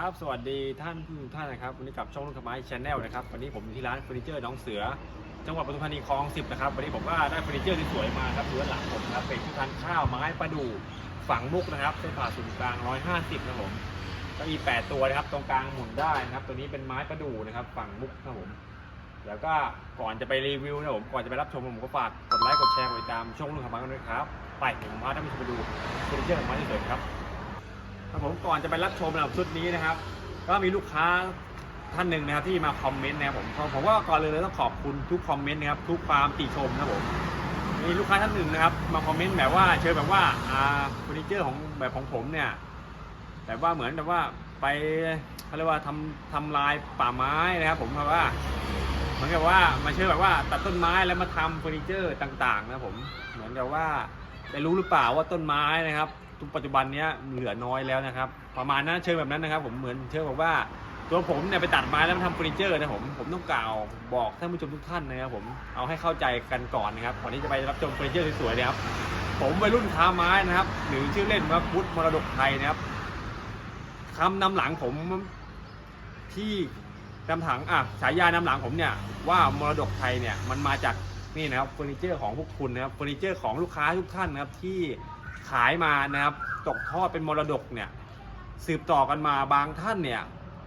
ครับ สวัสดีท่านผู้ชมท่านนะครับ วันนี้กับช่องลุงขม้ชแนลนะครับ วันนี้ผมอยู่ที่ร้านเฟอร์นิเจอร์น้องเสือ จังหวัดปทุมธานีคลองสิบนะครับ วันนี้ผมก็ได้เฟอร์นิเจอร์ที่สวยมาครับดูด้านหลังผมนะครับ เป็นที่ทานข้าวไม้ประดู่ฝังมุกนะครับเส้นผ่าศูนย์กลาง 150นะผมก็มี 8 ตัวนะครับ ตรงกลางหมุนได้นะครับ ตัวนี้เป็นไม้ประดู่นะครับ ฝังมุกนะครับผม แล้วก็ก่อนจะไปรีวิวนะผม ก่อนจะไปรับชมผมก็ฝากกดไลค์ กดแชร์ กดติดตามช่องลุงขม้กันด้วยครับ ไปเดี๋ยวผมพาท่านผู้ชมไปดูเฟอร์นิเจอร์ของไม้ที่สวยครับ ครับผมก่อนจะไปรับชมนะครับชุดนี้นะครับ ก็มีลูกค้าท่านหนึ่งนะครับที่มาคอมเมนต์นะครับผมผมว่าก่อนเลยต้องขอบคุณทุกคอมเมนต์นะครับทุกความติชมนะครับผมมีลูกค้าท่านหนึ่งนะครับ มาคอมเมนต์แบบว่าเชิญแบบว่าอ่าเฟอร์นิเจอร์ของแบบของผมเนี่ยแบบว่าเหมือนแบบว่าไปเขาเรียกว่าทำทำลายป่าไม้นะครับ ผมแบบว่าเหมือนกับว่ามาเชิญแบบว่าตัดต้นไม้แล้วมาทำเฟอร์นิเจอร์ต่าง ๆ นะผมเหมือนกับว่าได้รู้หรือเปล่าว่าต้นไม้นะครับ ปัจจุบันเนี้ยเหลือน้อยแล้วนะครับ ประมาณนั้นเชิงแบบนั้นนะครับ ผมเหมือนเชิงบอกว่าตัวผมเนี่ยไปตัดไม้แล้วมาทำเฟอร์นิเจอร์นะผมผมต้องกล่าวบอกท่านผู้ชมทุกท่านนะครับผมเอาให้เข้าใจกันก่อนนะครับก่อนที่จะไปรับชมเฟอร์นิเจอร์สวยๆนะครับผมวัยรุ่นค้าไม้นะครับ หรือชื่อเล่นว่าพุทธมรดกไทยนะครับคำนำหลังผมที่นำถังอะฉายานำหลังผมเนี่ยว่ามรดกไทยเนี่ยมันมาจากนี่นะครับเฟอร์นิเจอร์ของพวกคุณนะครับเฟอร์นิเจอร์ของลูกค้าทุกท่านนะครับที่ ขายมานะครับตกทอดเป็นมรดกเนี่ยสืบต่อกันมาบางท่านเนี่ย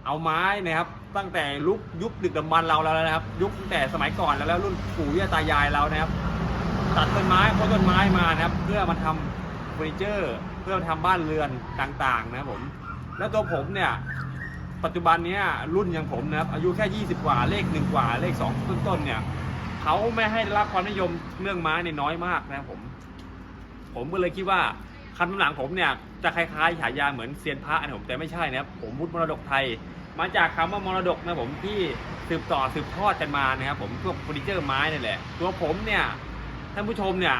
เอาไม้นะครับตั้งแต่ลุกยุคดึกดำบรรพ์เราแล้วนะครับ ยุคตั้งแต่สมัยก่อนแล้วแล้วรุ่นปู่ย่าตายายเรานะครับ ตัดต้นไม้โค่นต้นไม้มานะครับ เพื่อมาทำเฟอร์นิเจอร์ เพื่อมาทำบ้านเรือนต่างๆนะครับผม แล้วตัวผมเนี่ยปัจจุบันเนี้ยรุ่นอย่างผมนะครับอายุแค่ 20 กว่าเลขหนึ่งกว่าเลขสองต้นๆเนี่ยเขาไม่ให้รับความนิยมเรื่องไม้เนี่ยน้อยมากนะครับผม ผมก็เลยคิดว่าคำนำหลังผมเนี่ยจะคล้ายๆฉายาเหมือนเซียนพระนะผมแต่ไม่ใช่นะครับผมพุทธมรดกไทย มาจากคำว่ามรดกนะผมที่สืบต่อสืบทอดกันมานะครับผมพวกเฟอร์นิเจอร์ไม้นี่แหละ ตัวผมเนี่ยท่านผู้ชมเนี่ย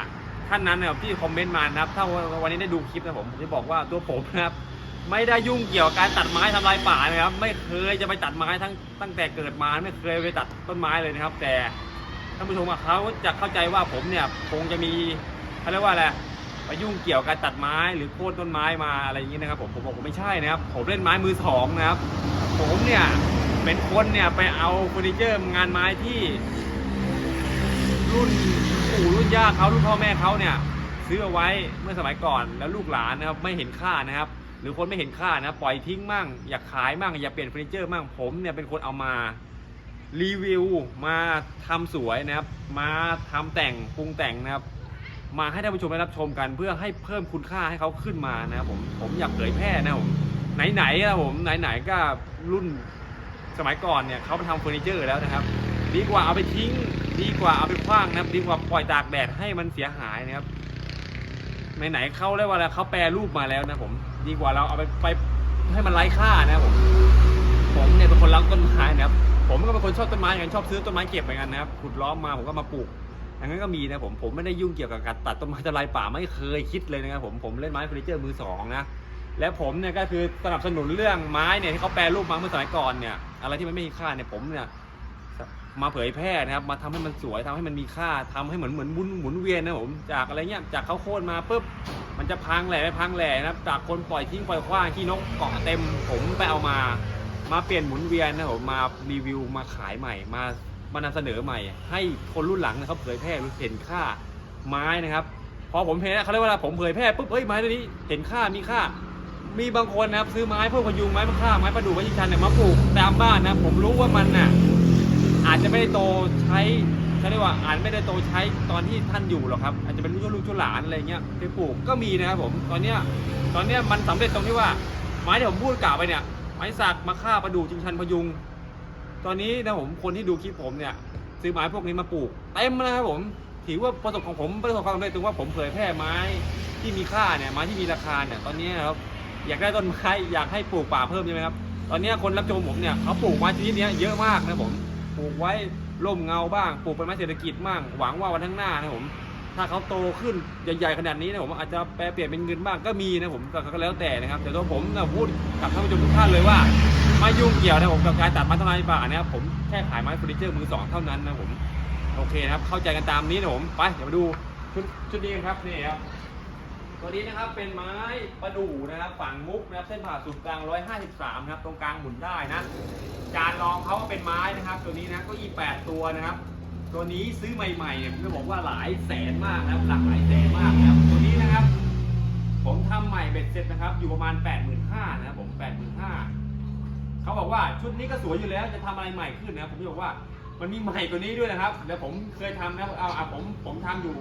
ท่านนั้นนะครับที่คอมเมนต์มานะครับถ้าวันนี้ได้ดูคลิปนะผมผมจะบอกว่าตัวผมนะครับไม่ได้ยุ่งเกี่ยวกับการตัดไม้ทำลายป่านะครับ ไม่เคยจะไปตัดไม้ทั้งตั้งแต่เกิดมาไม่เคยไปตัดต้นไม้เลยนะครับ แต่ท่านผู้ชมเขาจะเข้าใจว่าผมเนี่ยคงจะมีเขาเรียกว่าอะไร ไปยุ่งเกี่ยวกับการตัดไม้หรือโค่นต้นไม้มาอะไรอย่างนี้นะครับผมผมบอกผมไม่ใช่นะครับ ผมเล่นไม้มือสองนะครับ ผมเนี่ยเป็นคนเนี่ยไปเอาเฟอร์นิเจอร์งานไม้ที่ รุ่นปู่รุ่นย่าเขารุ่นพ่อแม่เขาเนี่ยซื้อเอาไว้เมื่อสมัยก่อนแล้วลูกหลานนะครับไม่เห็นค่านะครับ หรือคนไม่เห็นค่านะปล่อยทิ้งมั่งอยากขายมั่งอยากเปลี่ยนเฟอร์นิเจอร์มั่งผมเนี่ยเป็นคนเอามารีวิวมาทำสวยนะครับ มาทำแต่งปรุงแต่งนะครับ มาให้ท่านผู้ชมได้รับชมกัน เพื่อให้เพิ่มคุณค่าให้เขาขึ้นมานะครับผมผมอยากเผยแพร่นะครับผมไหนๆนะผมไหนๆก็รุ่นสมัยก่อนเนี่ยเขาไปทำเฟอร์นิเจอร์แล้วนะครับ ดีกว่าเอาไปทิ้ง ดีกว่าเอาไปคว้างนะครับ ดีกว่าปล่อยตากแดดให้มันเสียหายนะครับไหนๆเขาเรียกว่าอะไรเขาแปรรูปมาแล้วนะผม ดีกว่าเราเอาไปไปให้มันไร้ค่านะครับผมผมเนี่ยเป็นคนรักต้นไม้นะครับ ผมก็เป็นคนชอบต้นไม้เหมือนกันชอบซื้อต้นไม้เก็บเหมือนกันนะครับขุดล้อมมาผมก็มาปลูก อย่างนั้นก็มีนะผมผมไม่ได้ยุ่งเกี่ยวกับการตัดต้นไม้ทลายป่าไม่เคยคิดเลยนะครับผมผมเล่นไม้เฟอร์นิเจอร์มือสองนะและผมเนี่ยก็คือสนับสนุนเรื่องไม้เนี่ยที่เขาแปรรูปมาเมื่อสมัยก่อนเนี่ยอะไรที่มันไม่มีค่าเนี่ยผมเนี่ยมาเผยแพร่นะครับมาทำให้มันสวยทำให้มันมีค่าทำให้เหมือนเหมือนหมุนหมุนเวียนนะผมจากอะไรเงี้ยจากเขาโค่นมาปุ๊บมันจะพังแหล่ไม่พังแหล่นะครับจากคนปล่อยทิ้งปล่อยขว้างขี้นกเกาะเต็ม ผมไปเอามา มาเปลี่ยนหมุนเวียนนะผมมารีวิวมาขายใหม่มา มานำเสนอใหม่ ให้คนรุ่นหลังนะครับเผยแพร่เห็นค่าไม้นะครับ พอผมเห็นเขาเรียกว่าผมเผยแพร่ปุ๊บเฮ้ยไม้ตัวนี้เห็นค่ามีค่า มีบางคนนะครับซื้อไม้พวกพยุงไม้มะค่าไม้ประดู่ไม้ชิงชันเนี่ยมาปลูกตามบ้านนะผมรู้ว่ามันน่ะอาจจะไม่ได้โตใช้เขาเรียกว่าอาจไม่ได้โตใช้ตอนที่ท่านอยู่หรอกครับอาจจะเป็นลูกลูกชั่วหลานอะไรเงี้ยไปปลูกก็มีนะครับผมตอนเนี้ยตอนเนี้ยมันสำเร็จตรงที่ว่าไม้ที่ผมพูดกล่าวไปเนี่ยไม้สักมะค่าประดู่ชิงชันพยุง ตอนนี้นะผมคนที่ดูคลิปผมเนี่ยซื้อไม้พวกนี้มาปลูกเต็มนะครับผมถือว่าประสบของผมประสบความสำเร็จตรงว่าผมเผยแพร่ไม้ที่มีค่าเนี่ยไม้ที่มีราคาเนี่ยตอนนี้นครับอยากได้ต้นไม้อยากให้ปลูกป่าเพิ่มใช่ไหมครับตอนนี้คนรับชมผมเนี่ยเขาปลูกไม้ชนิดนี้เยอะมากนะผมปลูกไว้ร่มเงาบ้างปลูกเป็นไม้เศรษฐกิจบ้างหวังว่าวันข้างหน้านะผมถ้าเขาโตขึ้นใหญ่ๆขนาดนี้นะผมอาจจะแปลเปลี่ยนเป็นเงินบ้างก็มีนะผมก็แล้วแต่นะครับ แต่ตัวผมนะพูดกับท่านผู้ชมทุกท่านเลยว่า ไม่ยุ่งเกี่ยวนะผมกับการตัดไม้ต้นไม้ป่านะครับผมแค่ขายไม้เฟอร์นิเจอร์มือสองเท่านั้นนะผมโอเคนะครับเข้าใจกันตามนี้นะผมไปเดี๋ยวมาดูชุดชุดนี้กันครับนี่ครับตัวนี้นะครับเป็นไม้ประดู่นะครับฝั่งมุกนะครับเส้นผ่าศูนย์กลาง 153นะครับตรงกลางหมุนได้นะจานรองเขาก็เป็นไม้นะครับ ตัวนี้นะก็อี8ตัวนะครับ ตัวนี้ซื้อใหม่ๆเนี่ยผมจะบอกว่าหลายแสนมากนะครับหลักหลายแสนมากนะครับตัวนี้นะครับ ผมทำใหม่เบ็ดเสร็จนะครับ อยู่ประมาณ 85,000นะครับผม เขาบอกว่าชุดนี้ก็สวยอยู่แล้วจะทำอะไรใหม่ขึ้นนะผมบอกว่ามันมีใหม่กว่านี้ด้วยนะครับเดี๋ยวผมเคยทำนะเอาเอาผมผมทำอยู่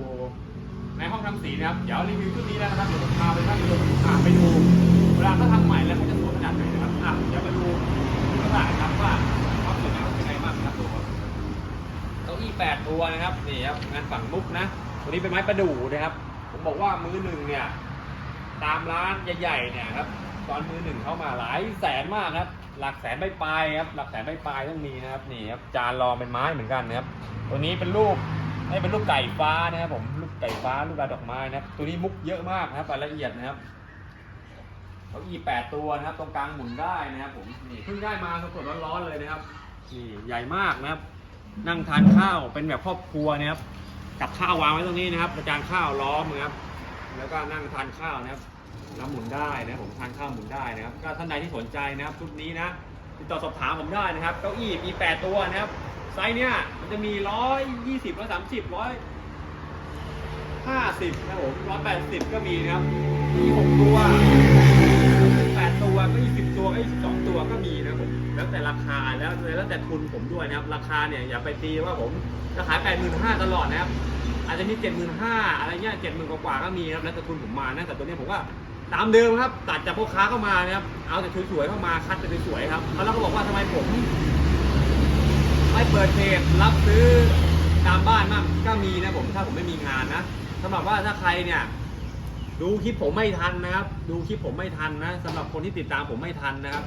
ในห้องทำสีนะครับเดี๋ยวรีวิวชุดนี้แล้วนะครับเดี๋ยวผมพาไปท่านผู้ชมอ่าไปดูเวลาเขาทำใหม่แล้วเขาจะสวยขนาดไหนนะครับอะเดี๋ยวมาดูกระดาษครับว่าความสวยงามเป็นไงบ้างนะครับตัวเก้าอี้แปดตัวนะครับนี่ครับงานฝั่งมุกนะตัวนี้เป็นไม้ประดู่นะครับผมบอกว่ามือหนึ่งเนี่ยตามร้านใหญ่ๆเนี่ยครับตอนมือหนึ่งเข้ามาหลายแสนมากครับ หลักแสนใบปลายครับหลักแสนใบปลายต้องมีนะครับนี่ครับจานรองเป็นไม้เหมือนกันนะครับตัวนี้เป็นรูปให้เป็นรูปไก่ฟ้านะครับผมรูปไก่ฟ้ารูปลายดอกไม้นะครับ ตัวนี้มุกเยอะมากนะครับรายละเอียดนะครับเก้าอี้แปดตัวนะครับ ตรงกลางหมุนได้นะครับผมนี่เพิ่งได้มาสดๆร้อนๆเลยนะครับนี่ใหญ่มากนะครับ นั่งทานข้าวเป็นแบบครอบครัวนะครับกับข้าววางไว้ตรงนี้นะครับจานข้าวล้อมนะครับแล้วก็นั่งทานข้าวนะครับ แล้วหมุนได้นะผมทานข้าวหมุนได้นะครับก็ท่านใดที่สนใจนะครับชุดนี้นะติดต่อสอบถามผมได้นะครับเก้าอี้มีแปดตัวนะครับไซส์เนี้ยมันจะมีร้อยยี่สิบร้อยสามสิบร้อยห้าสิบนะผมร้อยแปดสิบก็มีนะครับมีหกตัวแปดตัวก็ยี่สิบตัวก็ยี่สิบสองตัวก็มีนะผมแล้วแต่ราคาแล้วแล้วแต่ทุนผมด้วยนะครับ ราคาเนี่ยอย่าไปตีว่าผมจะขายแปดหมื่นห้าตลอดนะครับอาจจะมีเจ็ดหมื่นห้าอะไรเงี้ยเจ็ดหมื่นกว่าก็มีนะครับแล้วแต่ทุนผมมานะแต่ตัวเนี้ยผมว่า ตามเดิมครับ ตัดจากพ่อค้าเข้ามานะครับ เอาแต่สวยๆเข้ามาคัดแต่สวยๆครับแล้วก็บอกว่าทำไมผมไม่เปิดเพจรับซื้อตามบ้านมากก็มีนะผมถ้าผมไม่มีงานนะสำหรับว่าถ้าใครเนี่ย ดูคลิปผมไม่ทันนะครับ ดูคลิปผมไม่ทันนะสำหรับคนที่ติดตามผมไม่ทันนะครับ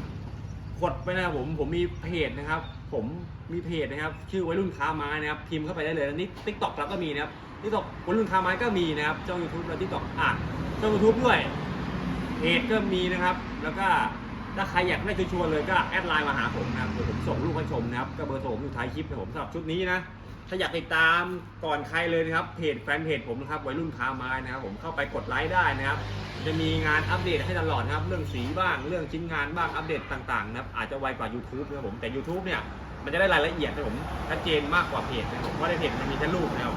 กดไปนะผมผมมีเพจนะครับ ผมมีเพจนะครับ ชื่อวัยรุ่นค้าไม้นะครับ พิมพ์เข้าไปได้เลยนี่ทิกตอกเราก็มีนะครับทิกตอกวัยรุ่นค้าไม้ก็มีนะครับ ช่องยูทูบและทิกตอกอะช่องยูทูบด้วย จก็มีนะครับ แล้วก็ถ้าใครอยากได้ชัวร์เลยก็แอดไลน์มาหาผมนะครับเดี๋ยวผมส่งรูปให้ชมนะครับก็เบอร์โทรผมอยู่ท้ายคลิปนะผมสำหรับชุดนี้นะถ้าอยากติดตามก่อนใครเลยนะครับเพจแฟนเพจผมนะครับวัยรุ่นคาไม้นะครับผมเข้าไปกดไลค์ได้นะครับ จะมีงานอัปเดตให้ตลอดนะครับ เรื่องสีบ้างเรื่องชิ้นงานบ้างอัปเดตต่างๆนะครับอาจจะไวกว่า YouTube นะครับผมแต่ YouTube เนี่ยมันจะได้รายละเอียดนะผมชัดเจนมากกว่าเพจนะผมเพราะในเพจมันมีแค่รูปนะครับ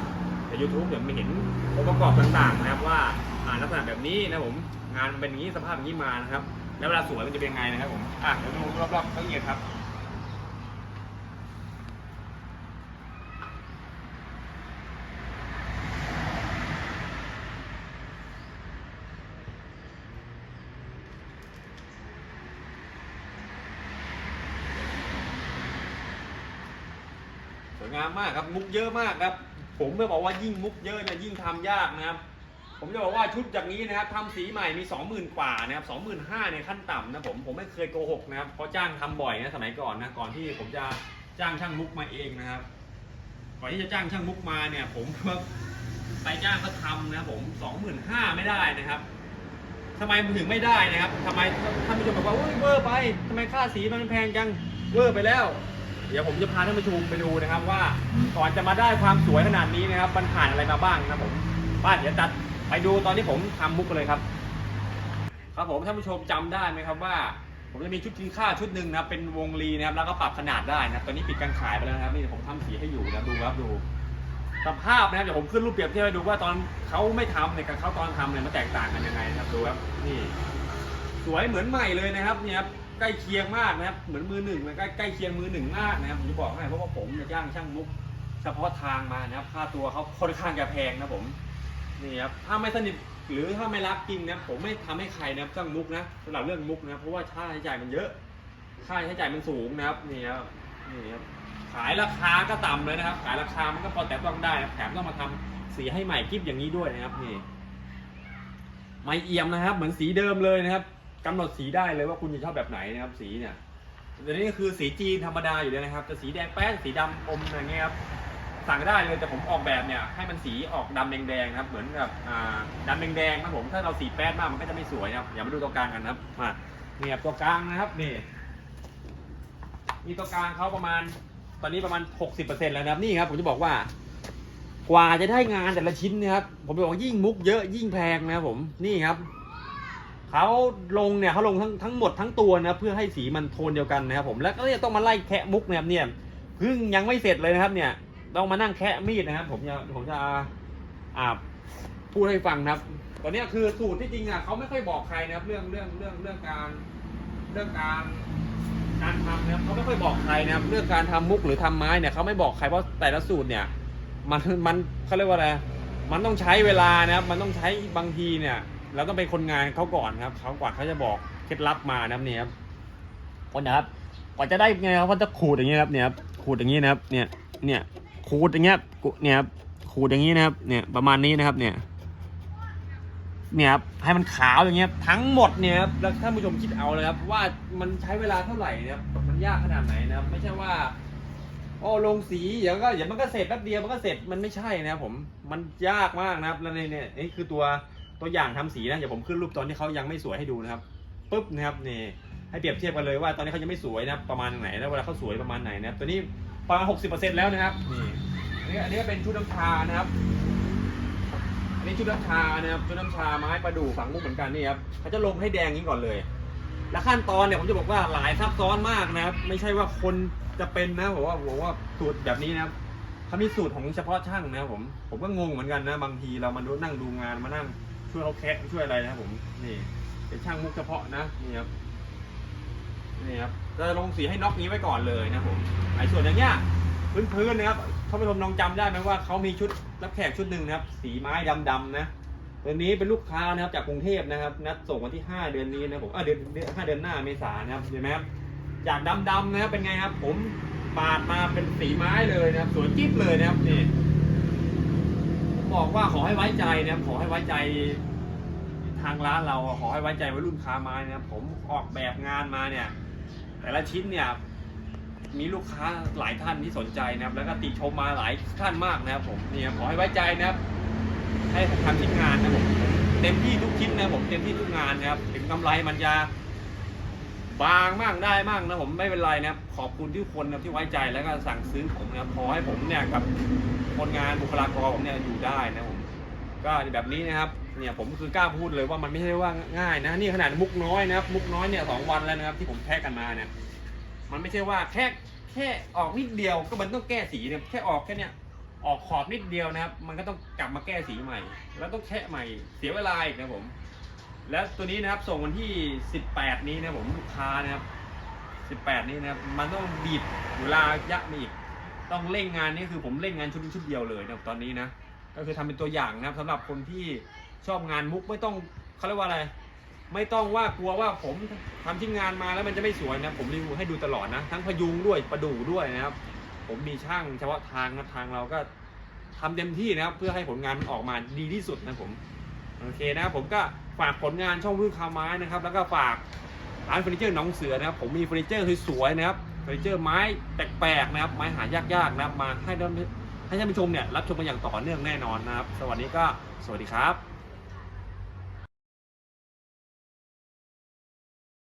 แต่ YouTube เดี๋ยวไม่เห็นองค์ประกอบต่างๆนะครับว่าอ่าลักษณะแบบนี้นะผม งานมันเป็นอย่างนี้สภาพอย่างนี้มานะครับ แล้วเวลาสวยมันจะเป็นยังไงนะครับผมอะเดี๋ยวดูรอบๆละเอียดครับสวยงามมากครับมุกเยอะมากครับ ผมจะบอกว่ายิ่งมุกเยอะเนี่ยยิ่งทำยากนะครับ ผมจะบอกว่าชุดอย่างนี้นะครับทำสีใหม่มี 20,000 กว่านะครับ25,000ในขั้นต่ำนะผมผมไม่เคยโกหกนะครับเพราะจ้างทำบ่อยนะสมัยก่อนนะก่อนที่ผมจะจ้างช่างมุกมาเองนะครับก่อนที่จะจ้างช่างมุกมาเนี่ย ผมก็ไปจ้างเขาทำนะผม25,000ไม่ได้นะครับทำไมมันถึงไม่ได้นะครับทำไมท่านผู้ชมบอกว่าเวอร์ไปทำไมค่าสีมันแพงจังเวอร์ไปแล้ว เดี๋ยวผมจะพาท่านผู้ชมไปดูนะครับว่าก่อนจะมาได้ความสวยขนาดนี้นะครับมันผ่านอะไรมาบ้างนะผมป้าเดี๋ยวตัด ไปดูตอนที่ผมทำมุกเลยครับ ครับผมท่านผู้ชมจำได้ไหมครับว่า ผมจะมีชุดกินข้าวชุดหนึ่งนะครับเป็นวงรีนะครับแล้วก็ปรับขนาดได้นะตอนนี้ปิดการขายไปแล้วนะครับนี่ผมทำสีให้อยู่นะดูครับดูสภาพนะครับเดี๋ยวผมขึ้นรูปเปรียบเทียบให้ดูว่าตอนเขาไม่ทำเนี่ยกับเขาตอนทำเนี่ยมันแตกต่างกันยังไงนะครับดูครับนี่สวยเหมือนใหม่เลยนะครับเนี่ยครับใกล้เคียงมากนะครับเหมือนมือหนึ่งเลยใกล้ใกล้เคียงมือหนึ่งมากนะครับผมจะบอกให้เพราะว่าผมเนี่ยจ้างช่างมุก เฉพาะทางมานะครับค่าตัวเขาค่อนข้างจะแพงนะผม นี่ครับถ้าไม่สนิทหรือถ้าไม่รักจริงนะผมไม่ทำให้ใครนะครับช่างมุกนะสำหรับเรื่องมุกนะเพราะว่าค่าใช้จ่ายมันเยอะ ค่าใช้จ่ายมันสูงนะครับนี่ครับนี่ครับขายราคาก็ต่ำเลยนะครับ ขายราคามันก็พอแต่ต้องได้นะแถมต้องมาทำสีให้ใหม่กิฟอย่างนี้ด้วยนะครับนี่ไม่เอี่ยมนะครับ เหมือนสีเดิมเลยนะครับกำหนดสีได้เลยว่าคุณจะชอบแบบไหนนะครับ สีเนี่ยเดี๋ยวนี้ก็คือสีจีนธรรมดาอยู่เลยนะครับจะสีแดงแป้งสีดำอมอะไรเงี้ยครับ สั่งได้เลยแต่ผมออกแบบเนี่ยให้มันสีออกดำแดงๆนะครับ เหมือนกับอ่าดำแดงๆนะผมถ้าเราสีแป้งมากมันก็จะไม่สวยนะครับอย่ามาดูตัวกลางกันนะครับมาเนี่ยตัวกลางนะครับนี่นี่ตัวกลางเขาประมาณตอนนี้ประมาณ 60%แล้วนะครับนี่ครับผมจะบอกว่ากว่าจะได้งานแต่ละชิ้นเนะครับ ผมบอกว่ายิ่งมุกเยอะยิ่งแพงนะครับผมนี่ครับเขาลงเนี่ยเขาลงทั้งทั้งหมดทั้งตัวนะเพื่อให้สีมันโทนเดียวกันนะครับผมแล้วก็เนี่ยต้องมาไล่แคะมุกเนี่ยเนี่ยเพิ่งยังไม่เสร็จเลยนะครับเนี่ย ต้องมานั่งแคะมีดนะครับ ผมจะผมจะอ่าพูดให้ฟังนะครับ ตอนนี้คือสูตรที่จริงอะเขาไม่ค่อยบอกใครนะครับ เรื่องเรื่องเรื่องเรื่องการเรื่องการการทำนะครับเขาไม่ค่อยบอกใครนะครับ เรื่องการทำมุกหรือทำไม้เนี่ยเขาไม่บอกใครเพราะแต่ละสูตรเนี่ย มันมันเขาเรียกว่าอะไรมันต้องใช้เวลานะครับ มันต้องใช้บางทีเนี่ย เราต้องเป็นคนงานเขาก่อนครับเขากว่าเขาจะบอกเคล็ดลับมานะครับเนี่ยครับคนนะครับกว่าจะได้ไงครับว่าจะขูดอย่างเงี้ยครับเนี่ยครับขูดอย่างงี้นะครับ เนี่ยเนี่ย ขูดอย่างเงี้ยเนี่ยครับขูดอย่างงี้นะครับ เนี่ยประมาณนี้นะครับ เนี่ย เนี่ยครับให้มันขาวอย่างเงี้ยทั้งหมดเนี่ยครับแล้วท่านผู้ชมคิดเอาเลยครับ ว่ามันใช้เวลาเท่าไหร่นะครับมันยากขนาดไหนนะครับ ไม่ใช่ว่าโอ้ลงสีเดี๋ยวก็เดี๋ยวมันก็เสร็จแป๊บเดียวมันก็เสร็จมันไม่ใช่นะครับผมมันยากมากนะครับแล้วเนี่ยเนี่ยนี่คือตัวตัวอย่างทำสีนะเดี๋ยวผมขึ้นรูปตอนที่เขายังไม่สวยให้ดูนะครับปุ๊บนะครับนี่ให้เปรียบเทียบกันเลยว่าตอนนี้เขายังไม่สวยนะประมาณไหนแล้วเวลาเขาสวยประมาณไหนนะครับตัวนี้ ประมาณหกสิบเปอร์เซ็นต์แล้วนะครับนี่อันนี้อันนี้ก็เป็นชุดน้ำชานะครับ อันนี้ชุดน้ำชานะครับชุดน้ำชาไม้ประดู่ฝังมุกเหมือนกันนี่ครับเขาจะลงให้แดงนี้ก่อนเลย และขั้นตอนเนี่ยผมจะบอกว่าหลายซับซ้อนมากนะครับ ไม่ใช่ว่าคนจะเป็นนะผมว่าผมว่าสูตรแบบนี้นะครับเขามีสูตรของเฉพาะช่างนะครับผมผมก็งงเหมือนกันนะ บางทีเรามาดูนั่งดูงานมานั่งช่วยเขาแคะช่วยอะไรนะครับผมนี่เป็นช่างมุกเฉพาะนะนี่ครับนี่ครับ จะลงสีให้น็อกนี้ไว้ก่อนเลยนะผมไอ้ส่วนอย่างเงี้ยพื้นๆนะครับท่านผู้ชมลองจำได้ไหมว่าเขามีชุดรับแขกชุดหนึ่งนะครับ สีไม้ดำๆนะตัวนี้เป็นลูกค้านะครับจากกรุงเทพนะครับ นัดส่งวันที่ 5 เดือนนี้นะผมเออเดือนห้าเดือนหน้าเมษายนนะครับเห็นไหมครับจากดำๆนะครับเป็นไงครับ ผมปาดมาเป็นสีไม้เลยนะครับสวยจิ๊บเลยนะครับนี่ผมบอกว่าขอให้ไว้ใจนะครับขอให้ไว้ใจทางร้านเราขอให้ไว้ใจวัยรุ่นค้าไม้นะครับ ผมออกแบบงานมาเนี่ย แต่ละชิ้นเนี่ยมีลูกค้าหลายท่านที่สนใจนะครับ แล้วก็ติชมมาหลายท่านมากนะครับผมเนี่ยขอให้ไว้ใจนะครับ ให้ผมทำชิ้นงานนะผมเต็มที่ทุกชิ้นนะผมเต็มที่ทุกงานนะครับ ถึงกำไรมันจะบางมากได้มากนะผมไม่เป็นไรนะครับ ขอบคุณทุกคนนะที่ไว้ใจแล้วก็สั่งซื้อผมนะครับขอให้ผมเนี่ยกับคนงานบุคลากรผมเนี่ยอยู่ได้นะผมก็แบบนี้นะครับ เนี่ยผมคือกล้าพูดเลยว่ามันไม่ใช่ว่าง่ายนะนี่ขนาดมุกน้อยนะครับ มุกน้อยเนี่ยสองวันแล้วนะครับ ที่ผมแท็กกันมาเนี่ยมันไม่ใช่ว่าแค่แค่ออกนิดเดียวก็มันต้องแก้สีเนี่ยแค่ออกแค่เนี้ยออกขอบนิดเดียวนะครับ มันก็ต้องกลับมาแก้สีใหม่ แล้วต้องแคะใหม่เสียเวลาอีกนะผม แล้วตัวนี้นะครับส่งวันที่ 18 นี้นะผมลูกค้านะครับ 18 นี้นะครับมันต้องบีบเวลายะมาอีกต้องเร่งงานนี่คือผมเร่งงานชุดนี้ชุดเดียวเลยนะตอนนี้นะก็คือทำเป็นตัวอย่างนะครับสำหรับคนที่ ชอบงานมุกไม่ต้องเขาเรียกว่าอะไร ไม่ต้องว่ากลัวว่าผมทำชิ้นงานมาแล้วมันจะไม่สวยนะ ผมรีวิวให้ดูตลอดนะ ทั้งพยุงด้วยประดู่ด้วยนะครับ ผมมีช่างเฉพาะทางนะทางเราก็ทำเต็มที่นะครับ เพื่อให้ผลงานมันออกมาดีที่สุดนะผมโอเคนะครับผมก็ฝากผลงานช่องพื้นคาไม้นะครับ แล้วก็ฝากร้านเฟอร์นิเจอร์น้องเสือนะครับ ผมมีเฟอร์นิเจอร์สวยๆนะครับเฟอร์นิเจอร์ไม้แปลกๆนะครับ ไม้หายากๆนะครับมาให้ท่านให้ท่านผู้ชมเนี่ยรับชมกันอย่างต่อเนื่องแน่นอนนะครับ สวัสดีก็สวัสดีครับ